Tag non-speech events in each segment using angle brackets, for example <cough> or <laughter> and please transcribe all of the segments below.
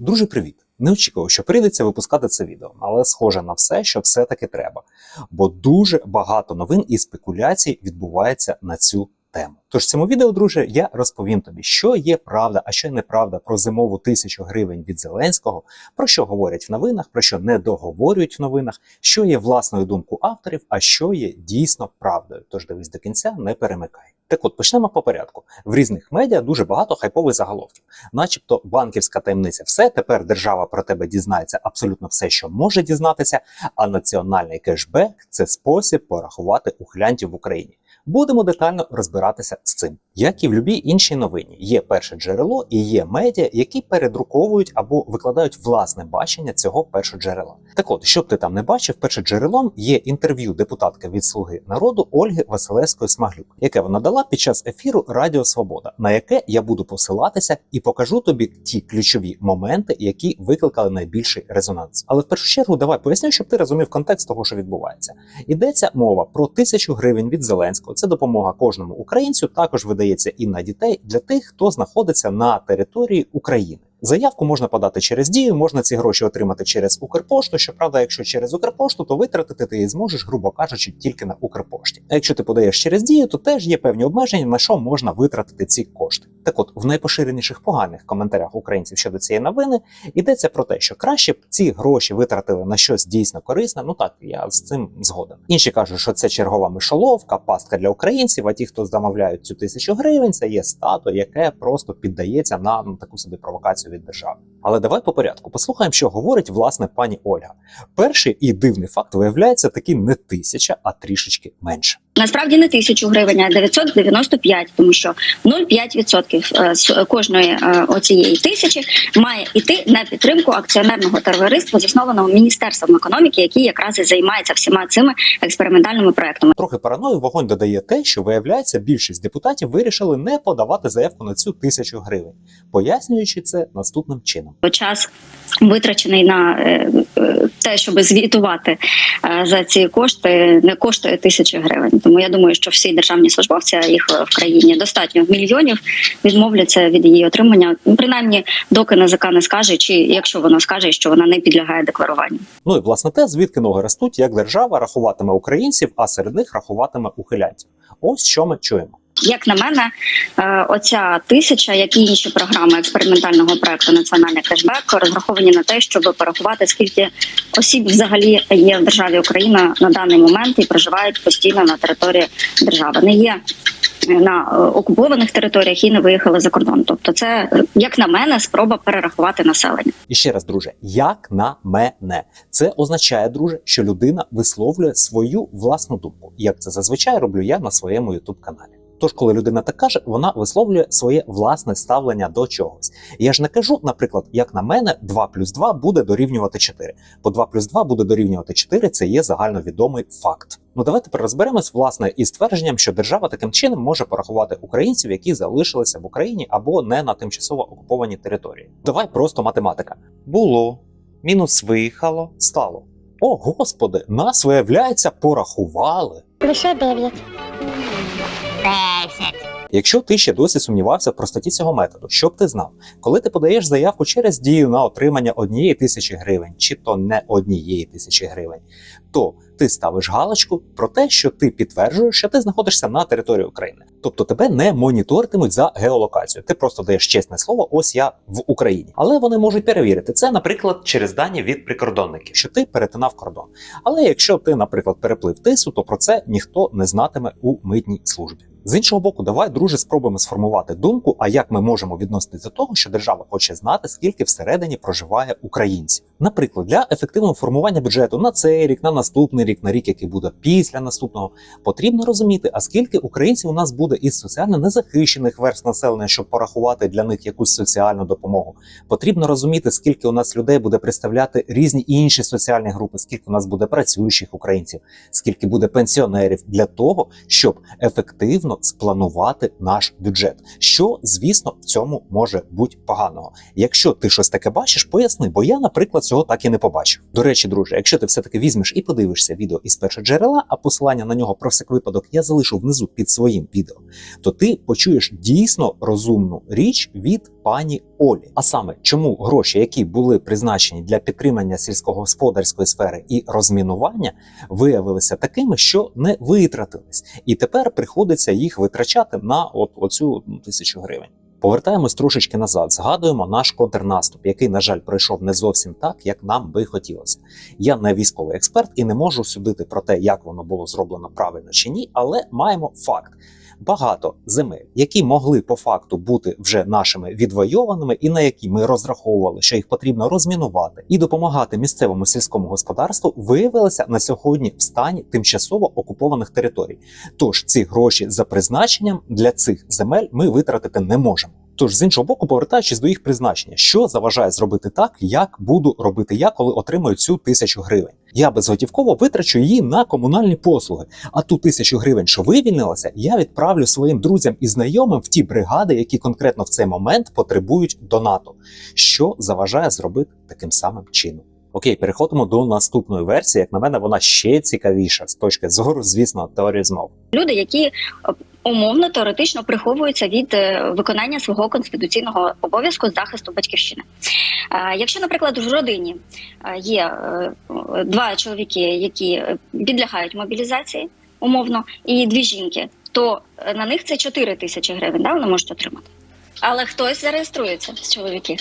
Друже, привіт! Не очікував, що прийдеться випускати це відео, але схоже на все, що все-таки треба. Бо дуже багато новин і спекуляцій відбувається на цю тему. Тож в цьому відео, друже, я розповім тобі, що є правда, а що неправда про зимову тисячу гривень від Зеленського, про що говорять в новинах, про що не договорюють в новинах, що є власною думкою авторів, а що є дійсно правдою. Тож дивись до кінця, не перемикай. Так от почнемо по порядку. В різних медіа дуже багато хайпових заголовків, начебто банківська таємниця. Все тепер держава про тебе дізнається абсолютно все, що може дізнатися. А національний кешбек це спосіб порахувати ухилянтів в Україні. Будемо детально розбиратися з цим. Як і в любій іншій новині, є перше джерело і є медіа, які передруковують або викладають власне бачення цього першого джерела. Так от, щоб ти там не бачив, першим джерелом є інтерв'ю депутатки від Слуги народу Ольги Василевської Смаглюк, яке вона дала під час ефіру Радіо Свобода, на яке я буду посилатися і покажу тобі ті ключові моменти, які викликали найбільший резонанс. Але в першу чергу давай поясню, щоб ти розумів контекст того, що відбувається. Йдеться мова про тисячу гривень від Зеленського. Це допомога кожному українцю. Також видається і на дітей для тих, хто знаходиться на території України. Заявку можна подати через дію, можна ці гроші отримати через Укрпошту. Щоправда, якщо через Укрпошту, то витратити ти її зможеш, грубо кажучи, тільки на Укрпошті. А якщо ти подаєш через дію, то теж є певні обмеження, на що можна витратити ці кошти. Так от, в найпоширеніших поганих коментарях українців щодо цієї новини йдеться про те, що краще б ці гроші витратили на щось дійсно корисне. Ну так, я з цим згоден. Інші кажуть, що це чергова мишоловка, пастка для українців. А ті, хто замовляють цю тисячу гривень, це є стато, яке просто піддається на ну, таку собі провокацію від держави. Але давай по порядку послухаємо, що говорить власне пані Ольга. Перший і дивний факт виявляється таки не тисяча, а трішечки менше. Насправді не тисячу гривень, а 995, тому що 0,5% е, з кожної е, оцієї тисячі має йти на підтримку акціонерного товариства, заснованого міністерством економіки, який якраз і займається всіма цими експериментальними проектами. Трохи параною вогонь додає те, що виявляється, більшість депутатів вирішили не подавати заявку на цю тисячу гривень, пояснюючи це наступним чином. Час витрачений на е, е, те, щоб звітувати е, за ці кошти, не коштує тисячі гривень. Тому я думаю, що всі державні службовці їх в країні достатньо мільйонів відмовляться від її отримання. Ну, принаймні, доки НАЗК не скаже, чи якщо вона скаже, що вона не підлягає декларуванню. Ну і власне те, звідки ноги ростуть, як держава рахуватиме українців, а серед них рахуватиме ухилянців. Ось що ми чуємо. Як на мене, е, оця тисяча, як і інші програми експериментального проекту Національний кешбек розраховані на те, щоб порахувати, скільки осіб взагалі є в державі Україна на даний момент і проживають постійно на території держави. Не є на е, окупованих територіях і не виїхали за кордон. Тобто, це е, як на мене, спроба перерахувати населення. І ще раз, друже, як на мене, це означає, друже, що людина висловлює свою власну думку. Як це зазвичай роблю я на своєму youtube каналі. Тож, коли людина так каже, вона висловлює своє власне ставлення до чогось. Я ж не кажу, наприклад, як на мене, 2 плюс 2 буде дорівнювати 4. Бо 2 плюс 2 буде дорівнювати 4 – це є загальновідомий факт. Ну давайте тепер розберемось власне із твердженням, що держава таким чином може порахувати українців, які залишилися в Україні або не на тимчасово окупованій території. Давай просто математика. Було мінус виїхало, стало. О, господи, нас виявляється, порахували. Лише 9. Якщо ти ще досі сумнівався в простоті цього методу, щоб ти знав, коли ти подаєш заявку через дію на отримання однієї тисячі гривень, чи то не однієї тисячі гривень, то ти ставиш галочку про те, що ти підтверджуєш, що ти знаходишся на території України. Тобто тебе не моніторитимуть за геолокацію. Ти просто даєш чесне слово, ось я в Україні. Але вони можуть перевірити це, наприклад, через дані від прикордонників, що ти перетинав кордон. Але якщо ти, наприклад, переплив тису, то про це ніхто не знатиме у митній службі. З іншого боку, давай, друже, спробуємо сформувати думку, а як ми можемо відноситися до того, що держава хоче знати, скільки всередині проживає українців. Наприклад, для ефективного формування бюджету на цей рік, на наступний рік, на рік, який буде після наступного, потрібно розуміти, а скільки українців у нас буде із соціально незахищених верств населення, щоб порахувати для них якусь соціальну допомогу. Потрібно розуміти, скільки у нас людей буде представляти різні інші соціальні групи, скільки у нас буде працюючих українців, скільки буде пенсіонерів для того, щоб ефективно спланувати наш бюджет. Що, звісно, в цьому може бути поганого. Якщо ти щось таке бачиш, поясни, бо я, наприклад, цього так і не побачив. До речі, друже, якщо ти все-таки візьмеш і подивишся відео із першого джерела, а посилання на нього про всяк випадок я залишу внизу під своїм відео, то ти почуєш дійсно розумну річ від пані Олі. А саме, чому гроші, які були призначені для підтримання сільськогосподарської сфери і розмінування, виявилися такими, що не витратились, і тепер приходиться їх витрачати на от оцю тисячу гривень. Повертаємось трошечки назад, згадуємо наш контрнаступ, який, на жаль, пройшов не зовсім так, як нам би хотілося. Я не військовий експерт і не можу судити про те, як воно було зроблено правильно чи ні, але маємо факт. Багато земель, які могли по факту бути вже нашими відвойованими, і на які ми розраховували, що їх потрібно розмінувати і допомагати місцевому сільському господарству, виявилися на сьогодні в стані тимчасово окупованих територій. Тож ці гроші за призначенням для цих земель ми витратити не можемо. Тож, з іншого боку, повертаючись до їх призначення, що заважає зробити так, як буду робити я, коли отримаю цю тисячу гривень. Я безготівково витрачу її на комунальні послуги. А ту тисячу гривень, що вивільнилася, я відправлю своїм друзям і знайомим в ті бригади, які конкретно в цей момент потребують донату, що заважає зробити таким самим чином. Окей, переходимо до наступної версії. Як на мене, вона ще цікавіша з точки зору, звісно, теорії змов. люди, які е, умовно теоретично приховуються від е, виконання свого конституційного обов'язку захисту батьківщини. Е, Якщо, наприклад, в родині є два чоловіки, які підлягають мобілізації, умовно, і дві жінки, то на них це 4 тисячі гривень, да, вони можуть отримати. Але хтось зареєструється з чоловіків.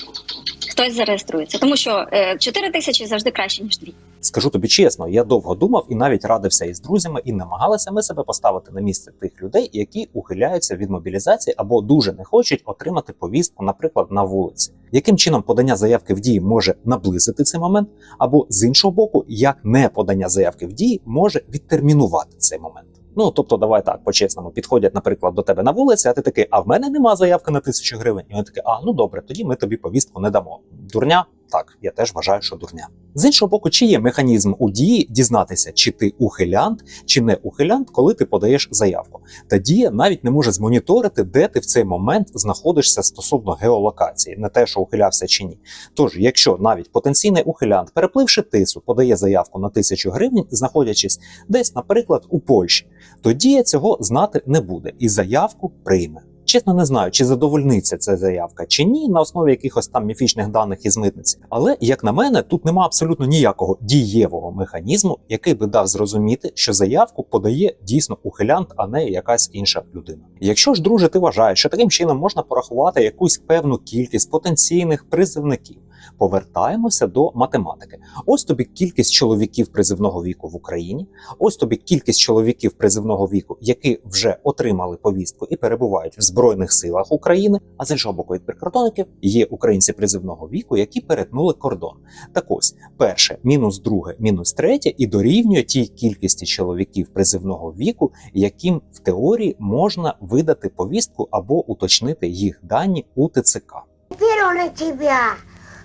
Хтось зареєструється, тому що е, 4 тисячі завжди краще ніж дві. Скажу тобі чесно, я довго думав і навіть радився із друзями, і намагалися ми себе поставити на місце тих людей, які ухиляються від мобілізації або дуже не хочуть отримати повістку, наприклад, на вулиці. Яким чином подання заявки в дії може наблизити цей момент, або з іншого боку, як не подання заявки в дії може відтермінувати цей момент. Ну тобто, давай так по-чесному підходять, наприклад, до тебе на вулиці, а ти такий, а в мене нема заявки на тисячу гривень. І вони такі, а ну добре, тоді ми тобі повістку не дамо. Дурня. Так, я теж вважаю, що дурня. З іншого боку, чи є механізм у дії дізнатися, чи ти ухилянт, чи не ухилянт, коли ти подаєш заявку. Та дія навіть не може змоніторити, де ти в цей момент знаходишся стосовно геолокації, не те, що ухилявся чи ні. Тож, якщо навіть потенційний ухилянт, перепливши тису, подає заявку на тисячу гривень, знаходячись десь, наприклад, у Польщі, то дія цього знати не буде і заявку прийме. Чесно, не знаю, чи задовольниться ця заявка чи ні, на основі якихось там міфічних даних із митниці. Але як на мене, тут нема абсолютно ніякого дієвого механізму, який би дав зрозуміти, що заявку подає дійсно ухилянт, а не якась інша людина. Якщо ж, друже, ти вважаєш, що таким чином можна порахувати якусь певну кількість потенційних призивників. Повертаємося до математики. Ось тобі кількість чоловіків призивного віку в Україні. Ось тобі кількість чоловіків призивного віку, які вже отримали повістку і перебувають в збройних силах України. А з іншого боку, від прикордонників є українці призивного віку, які перетнули кордон. Так ось перше, мінус друге, мінус третє, і дорівнює тій кількості чоловіків призивного віку, яким в теорії можна видати повістку або уточнити їх дані у ТЦК. Теперь он и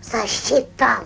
сосчитал.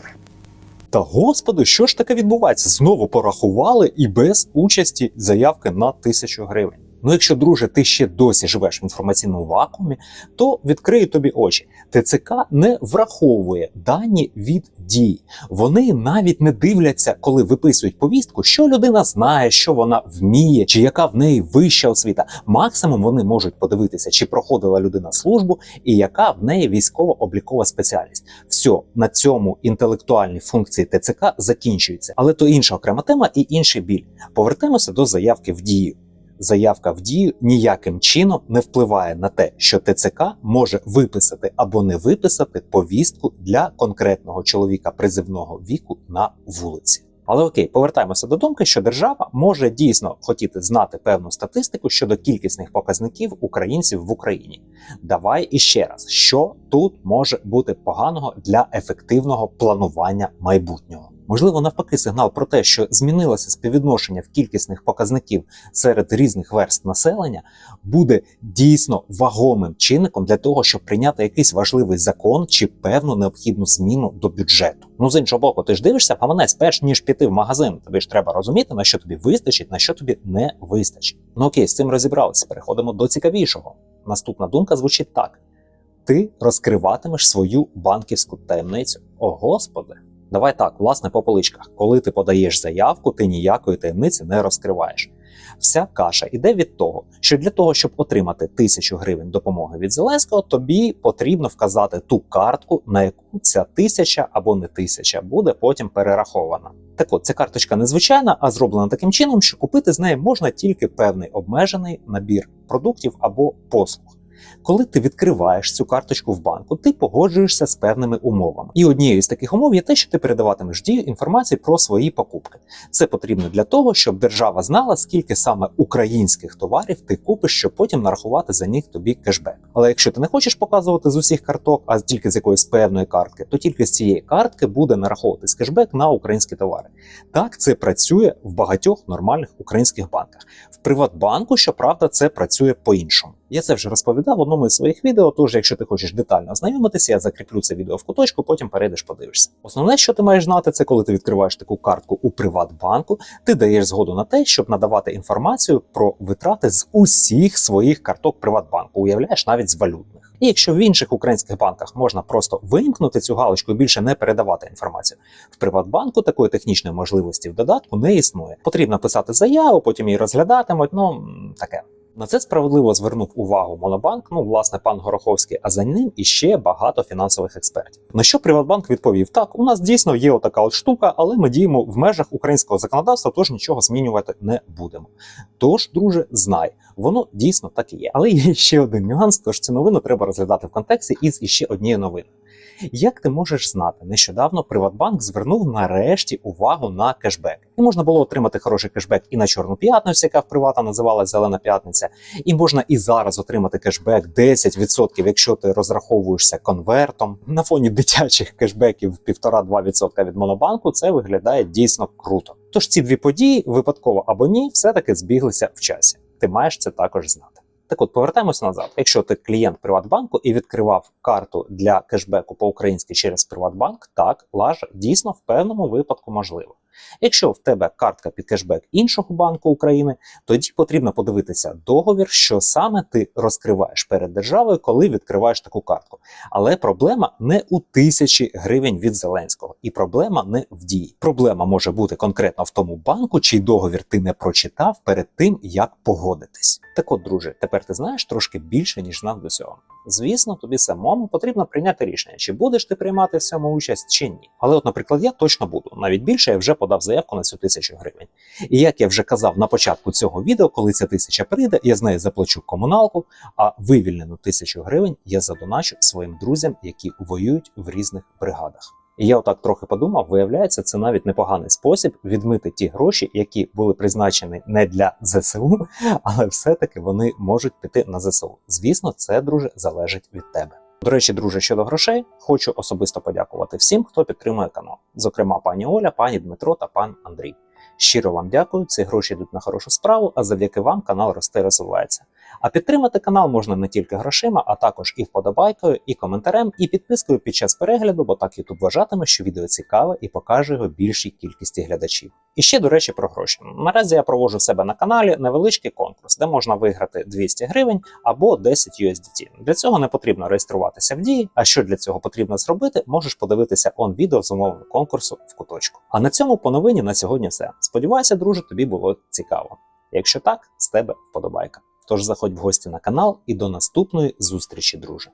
Та господи, що ж таке відбувається? Знову порахували і без участі заявки на тисячу гривень. Ну, якщо, друже, ти ще досі живеш в інформаційному вакуумі, то відкрию тобі очі. ТЦК не враховує дані від дій. Вони навіть не дивляться, коли виписують повістку, що людина знає, що вона вміє, чи яка в неї вища освіта. Максимум вони можуть подивитися, чи проходила людина службу, і яка в неї військово-облікова спеціальність. Все, на цьому інтелектуальні функції ТЦК закінчуються. Але то інша окрема тема і інший біль. Повертаємося до заявки в дію. Заявка в дію ніяким чином не впливає на те, що ТЦК може виписати або не виписати повістку для конкретного чоловіка призивного віку на вулиці. Але окей, повертаємося до думки, що держава може дійсно хотіти знати певну статистику щодо кількісних показників українців в Україні. Давай іще раз, що тут може бути поганого для ефективного планування майбутнього. Можливо, навпаки, сигнал про те, що змінилося співвідношення в кількісних показників серед різних верст населення, буде дійсно вагомим чинником для того, щоб прийняти якийсь важливий закон чи певну необхідну зміну до бюджету. Ну з іншого боку, ти ж дивишся паманець, перш ніж піти в магазин. Тобі ж треба розуміти, на що тобі вистачить, на що тобі не вистачить. Ну окей, з цим розібралися. Переходимо до цікавішого. Наступна думка звучить так: ти розкриватимеш свою банківську таємницю. О господи! Давай так, власне, по поличках. Коли ти подаєш заявку, ти ніякої таємниці не розкриваєш. Вся каша іде від того, що для того, щоб отримати тисячу гривень допомоги від Зеленського, тобі потрібно вказати ту картку, на яку ця тисяча або не тисяча буде потім перерахована. Так от, ця карточка незвичайна, а зроблена таким чином, що купити з неї можна тільки певний обмежений набір продуктів або послуг. Коли ти відкриваєш цю карточку в банку, ти погоджуєшся з певними умовами. І однією з таких умов є те, що ти передаватимеш дію інформації про свої покупки. Це потрібно для того, щоб держава знала, скільки саме українських товарів ти купиш, щоб потім нарахувати за них тобі кешбек. Але якщо ти не хочеш показувати з усіх карток, а тільки з якоїсь певної картки, то тільки з цієї картки буде нараховуватись кешбек на українські товари. Так це працює в багатьох нормальних українських банках. В Приватбанку, щоправда, це працює по-іншому. Я це вже розповідав в одному із своїх відео. Тож, якщо ти хочеш детально ознайомитися, я закріплю це відео в куточку, потім перейдеш, подивишся. Основне, що ти маєш знати, це коли ти відкриваєш таку картку у Приватбанку, ти даєш згоду на те, щоб надавати інформацію про витрати з усіх своїх карток Приватбанку. Уявляєш, навіть з валютних. І якщо в інших українських банках можна просто вимкнути цю галочку і більше не передавати інформацію, в Приватбанку такої технічної можливості в додатку не існує. Потрібно писати заяву, потім її розглядатимуть. Ну таке. На це справедливо звернув увагу Монобанк, ну власне пан Гороховський, а за ним іще багато фінансових експертів. На що Приватбанк відповів: так, у нас дійсно є отака от штука, але ми діємо в межах українського законодавства, тож нічого змінювати не будемо. Тож, друже, знай, воно дійсно так і є. Але є ще один нюанс, тож цю новину треба розглядати в контексті із іще однією новиною. Як ти можеш знати, нещодавно Приватбанк звернув нарешті увагу на кешбек. І можна було отримати хороший кешбек і на Чорну п'ятницю, яка в привата називалась Зелена п'ятниця, і можна і зараз отримати кешбек 10%, якщо ти розраховуєшся конвертом. На фоні дитячих кешбеків 1,5-2% від Монобанку це виглядає дійсно круто. Тож ці дві події, випадково або ні, все-таки збіглися в часі. Ти маєш це також знати. Так от повертаємося назад. Якщо ти клієнт Приватбанку і відкривав карту для кешбеку по-українськи через Приватбанк, так, лажа дійсно в певному випадку можливо. Якщо в тебе картка під кешбек іншого банку України, тоді потрібно подивитися договір, що саме ти розкриваєш перед державою, коли відкриваєш таку картку. Але проблема не у тисячі гривень від Зеленського, і проблема не в дії. Проблема може бути конкретно в тому банку, чий договір ти не прочитав перед тим, як погодитись. Так от, друже, тепер ти знаєш трошки більше ніж знав до цього. Звісно, тобі самому потрібно прийняти рішення, чи будеш ти приймати в цьому участь чи ні. Але, от, наприклад, я точно буду. Навіть більше я вже подав заявку на цю тисячу гривень. І як я вже казав на початку цього відео, коли ця тисяча прийде, я з нею заплачу комуналку, а вивільнену тисячу гривень я задоначу своїм друзям, які воюють в різних бригадах. І я отак трохи подумав, виявляється, це навіть непоганий спосіб відмити ті гроші, які були призначені не для ЗСУ, <laughs> але все-таки вони можуть піти на ЗСУ. Звісно, це друже залежить від тебе. До речі, друже, щодо грошей, хочу особисто подякувати всім, хто підтримує канал, зокрема пані Оля, пані Дмитро та пан Андрій. Щиро вам дякую. Ці гроші йдуть на хорошу справу, а завдяки вам канал росте і розвивається. А підтримати канал можна не тільки грошима, а також і вподобайкою, і коментарем, і підпискою під час перегляду, бо так YouTube вважатиме, що відео цікаве і покаже його більшій кількості глядачів. І ще до речі про гроші. Наразі я проводжу в себе на каналі невеличкий конкурс, де можна виграти 200 гривень або 10 USDT. Для цього не потрібно реєструватися в дії. А що для цього потрібно зробити, можеш подивитися он відео з умовами конкурсу в куточку. А на цьому по новині на сьогодні все. Сподіваюся, друже, тобі було цікаво. Якщо так, з тебе вподобайка. Тож заходь в гості на канал і до наступної зустрічі, друже.